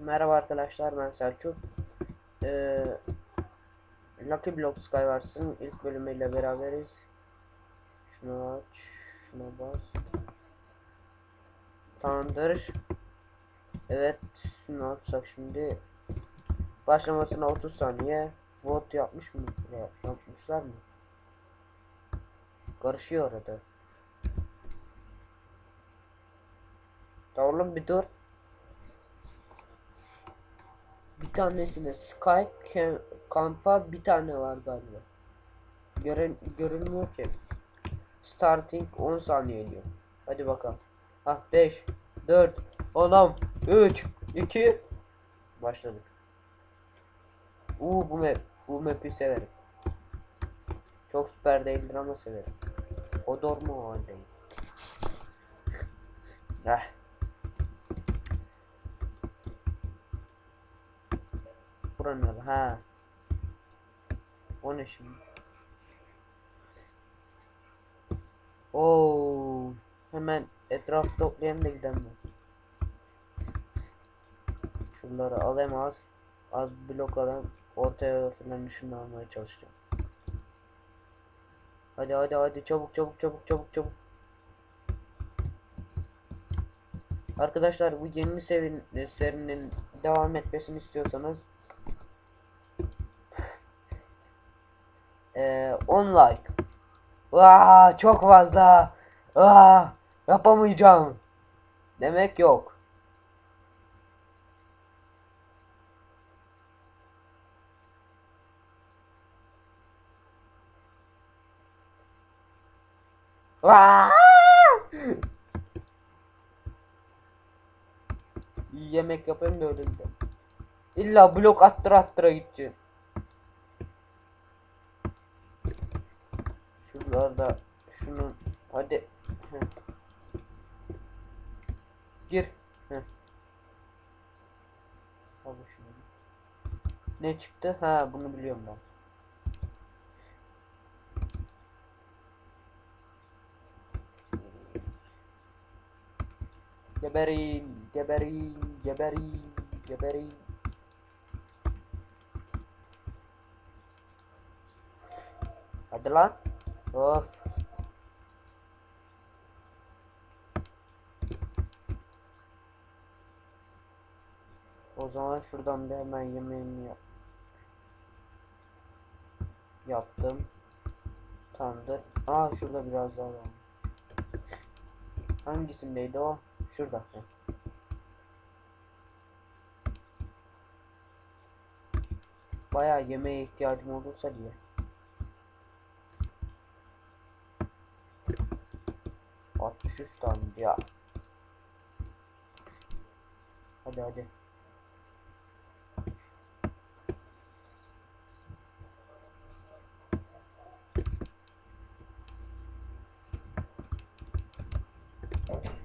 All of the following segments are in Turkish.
Merhaba arkadaşlar ben Selçuk. Ee, Lucky Block Skywars'ın ilk bölümüyle beraberiz. Şunu aç, şuna bas. Tamamdır. Evet, ne yapsak şimdi? Başlamasına 30 saniye. Vote yapmış mı? Ya, yapmışlar mı? Karışıyor arada. Oğlum bir dur. Bir tanesinde Sky Camp'a bir tane var galiba. Gören görünmüyor ki. Starting 10 saniye diyor. Hadi bakalım. Ah 5 4 10 3 2 Başladık. Uuu bu map bu map'i severim. Çok süper değildir ama severim. Odor mu o halde? Eh. Buranın ha. O ne şimdi? Oo, hemen etraf toplayalım da gidelim. Şunları alayım az. Az blok alayım. Ortaya falan ışını almaya çalışacağım. Hadi hadi hadi çabuk çabuk çabuk çabuk çabuk. Arkadaşlar bu yeni serinin devam etmesini istiyorsanız Ee, 10 like. Vaa çok fazla. Aa yapamayacağım. Demek yok. Vaa! Yemek yapayım da öyle. İlla blok attıra attıra gideceğim. Şuralarda şunu hadi. Heh. gir. Heh. Ne çıktı? Ha bunu biliyorum ben. Geberin geberin geberin geberin. Hadi lan Of. O zaman şuradan bir hemen yemeğimi yap. Yaptım. Tamamdır. Aa şurada biraz daha var. Hangisindeydi o? Şurada. Bayağı yemeğe ihtiyacım olursa diye. Altmış üç tane ya. Hadi hadi.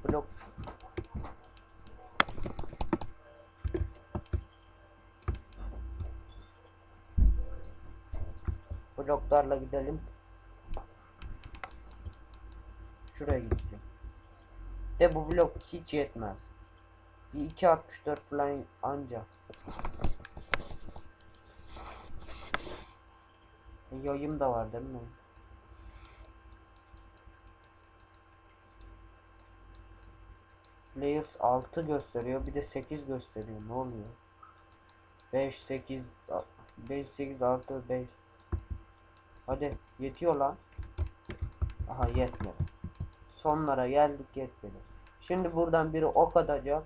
Blok. Bloklarla gidelim. Şuraya gideceğim. De bu blok hiç yetmez. Bir 2.64 falan anca. E, Yayım da var değil mi? Layers 6 gösteriyor bir de 8 gösteriyor ne oluyor? 5 8 5 8 6 5 Hadi yetiyor lan. Aha yetmedi. Sonlara geldik yetmedi. Şimdi buradan biri ok atacak.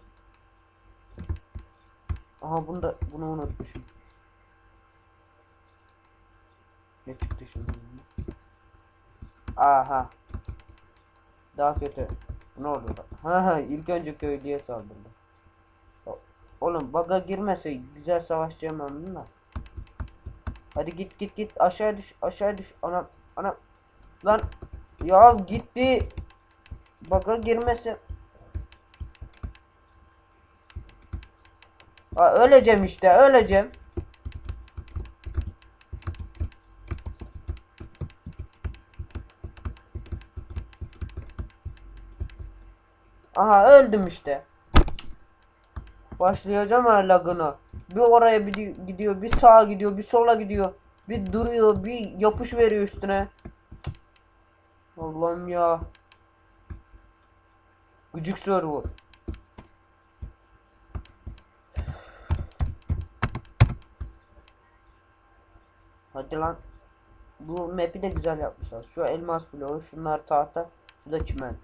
Aha bunu da bunu unutmuşum. Ne çıktı şimdi? Aha. Daha kötü. Ne oldu? Ha ha ilk önce köylüye saldırdı. Oğlum baga girmese güzel savaşacağım ben bununla. Hadi git git git aşağı düş aşağı düş ana ana lan ya git bir baga girmese Öleceğim işte öleceğim. Aha öldüm işte. Başlayacağım ha lagına. Bir oraya bir di- gidiyor, bir sağa gidiyor, bir sola gidiyor. Bir duruyor, bir yapış veriyor üstüne. Allah'ım ya. Gıcık server. Hadi lan. Bu map'i de güzel yapmışlar. Şu elmas bloğu, şunlar tahta, şu da çimen.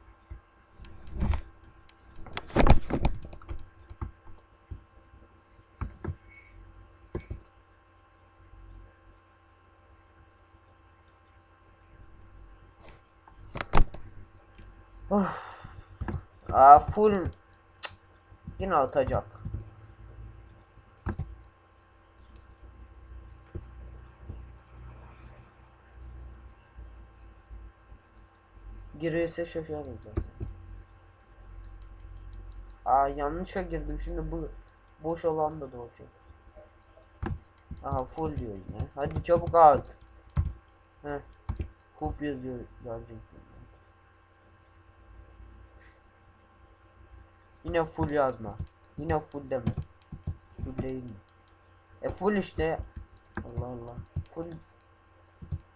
Of. Aa full yine atacak. Girirse şaşarım zaten. Aa yanlışa girdim şimdi bu boş olan da doğacak. Aha full diyor yine. Hadi çabuk at. Heh. Kup yazıyor gelecek. Yine full yazma. Yine full deme. Full değil mi? E full işte. Allah Allah. Full.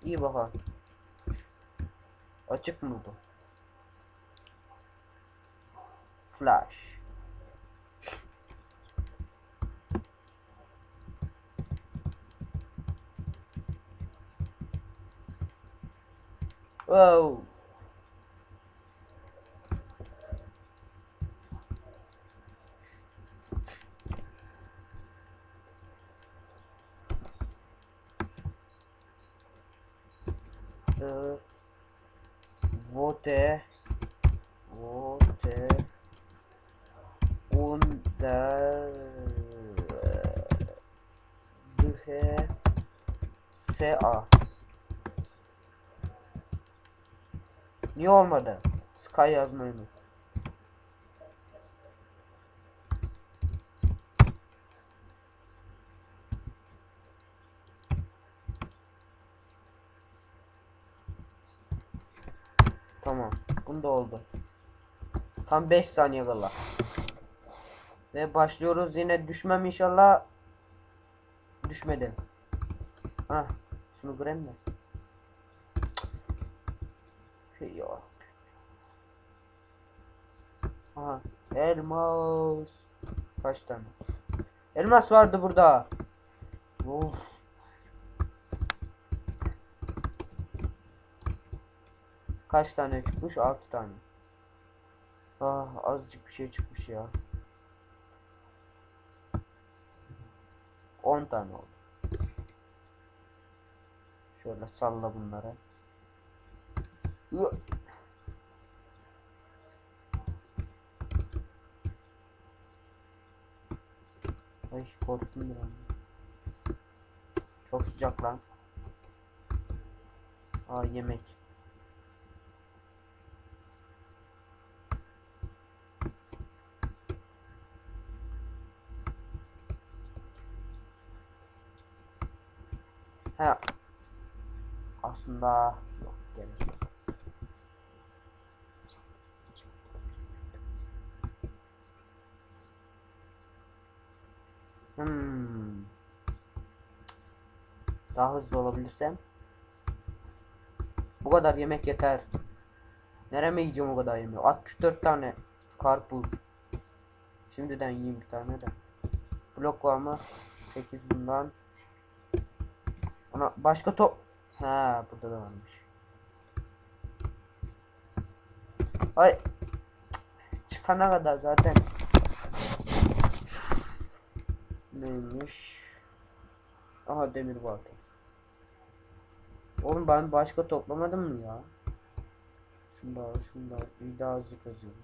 İyi bakalım. Açık mı bu? Flash. Wow. Ee, vote. Under. The SA Niye olmadı? Sky yazmayı mı? Tamam. Bunda oldu. Tam 5 saniye kala. Ve başlıyoruz yine düşmem inşallah. Düşmedim. Ha, şunu kırayım mı? Yok. Aha, elmas. Kaç tane? Elmas vardı burada. Of. Kaç tane çıkmış? 6 tane. Ah azıcık bir şey çıkmış ya. 10 tane oldu. Şöyle salla bunları. Ay korktum bir an. Çok sıcak lan. Aa yemek. He. Aslında yok gerek yok. Hmm. Daha hızlı olabilirsem. Bu kadar yemek yeter. Nereme yiyeceğim o kadar yemeği? 64 tane karpuz. Şimdiden yiyeyim bir tane de. Blok var mı? 8 bundan. Ana başka top. Ha burada da varmış. Ay. Çıkana kadar zaten. Neymiş? Aha demir balta. Oğlum ben başka toplamadım mı ya? Şunda şunda bir daha hızlı kazıyorum.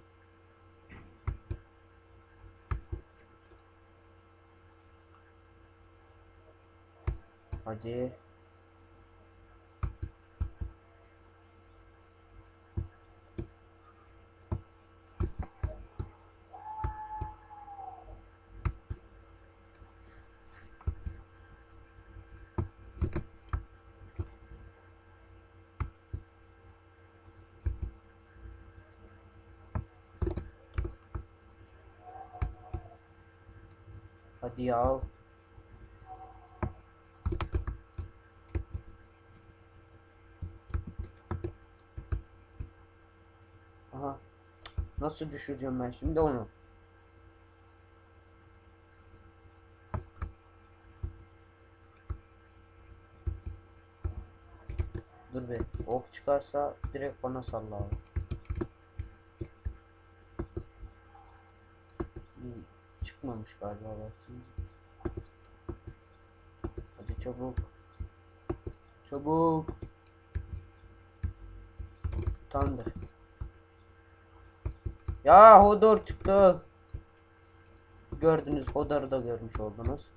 if you Nasıl düşüreceğim ben şimdi onu? Dur be. Ok çıkarsa direkt bana salla abi. Çıkmamış galiba baksana. Hadi çabuk. Çabuk. Tamamdır. Ya Hodor çıktı. Gördünüz Hodor'u da görmüş oldunuz.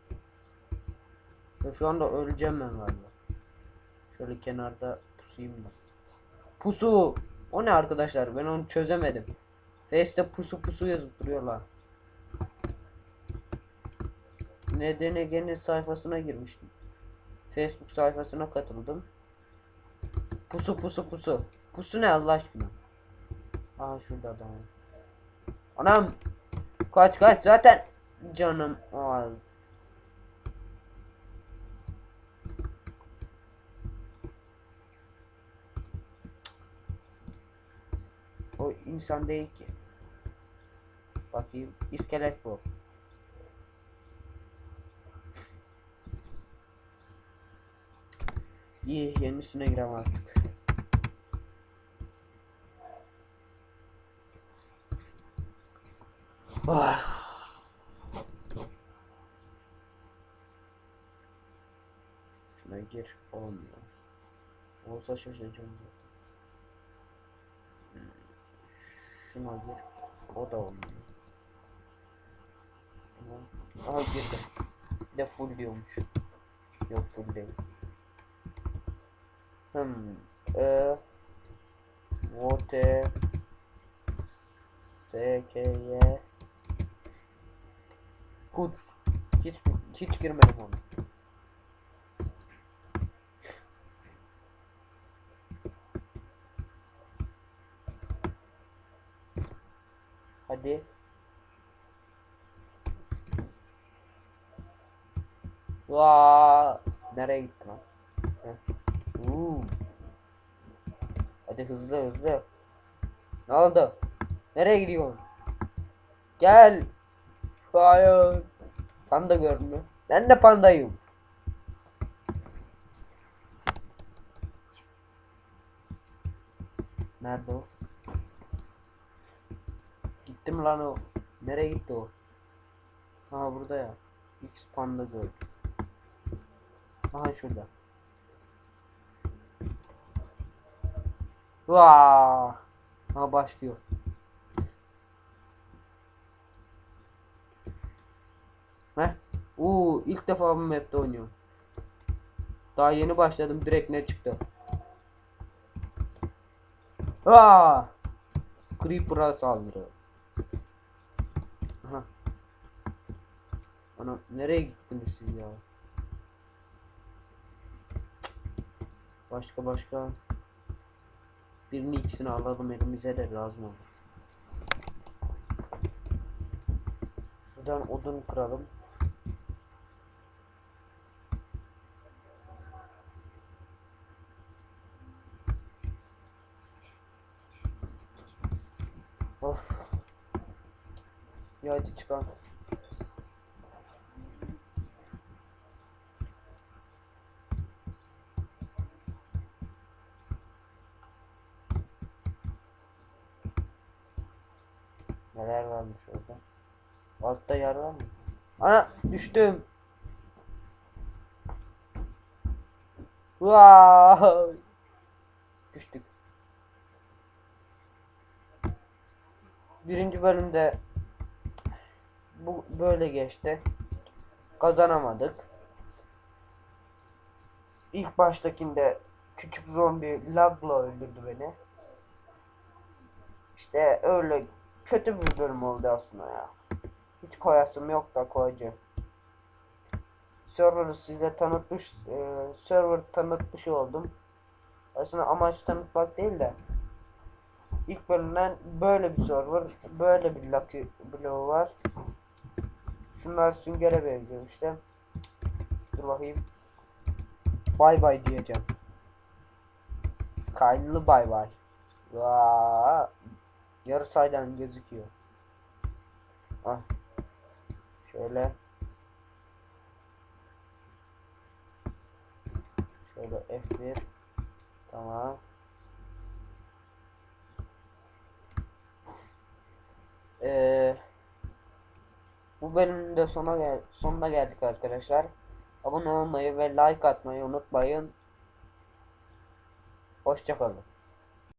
Ya şu anda öleceğim ben galiba. Şöyle kenarda pusayım da. Pusu. O ne arkadaşlar? Ben onu çözemedim. Face'te pusu pusu yazıp duruyorlar. Nedeni gene sayfasına girmiştim. Facebook sayfasına katıldım. Pusu pusu pusu. Pusu ne Allah aşkına? Aa şurada adam. Anam. Kaç kaç zaten canım az. O insan değil ki. Bakayım. iskelet bu. İyi yenisine girem artık. Ah. Şuna gir olmuyor. Olsa şaşıracağım zaten. Hmm. Şuna gir. O da olmuyor. Aha girdim. Bir de full diyormuş. Yok full değil. Hmm. E Vote SKY Kuts hiç hiç girmedim onu. Hadi. Vaa! Nereye gitti lan? Hadi hızlı hızlı. Ne oldu? Nereye gidiyorsun? Gel. Hayır. Panda görünüyor. Ben de pandayım. Nerede o? Gitti lan o? Nereye gitti o? Aha burada ya. X panda gördüm. Aha şurada. Vaa! Ha başlıyor. Heh. Uuu ilk defa bu map'te oynuyorum. Daha yeni başladım direkt ne çıktı? Aa! Creeper'a saldırı. Aha. Ana nereye gittiniz siz ya? Başka başka. Birini ikisini alalım elimize de lazım olur. Şuradan odun kıralım. Of. Ya hadi çıkalım. Neler varmış orada? Altta yer var mı? Ana düştüm. Vaa! Düştük. Birinci bölümde bu böyle geçti. Kazanamadık. İlk baştakinde küçük zombi lagla öldürdü beni. İşte öyle kötü bir bölüm oldu aslında ya. Hiç koyasım yok da koyacağım. Server'ı size tanıtmış, e, server tanıtmış oldum. Aslında amaç tanıtmak değil de ilk bölümden böyle bir server, böyle bir bloğu var. Şunlar süngere benziyor işte. Dur bakayım. Bay bay diyeceğim. Skylı bay bay. Vaa. Yarı saydan gözüküyor. Ah. Şöyle. Şöyle F1. Tamam. Ee, bu bölümün de sona gel sonuna geldik arkadaşlar. Abone olmayı ve like atmayı unutmayın. Hoşçakalın.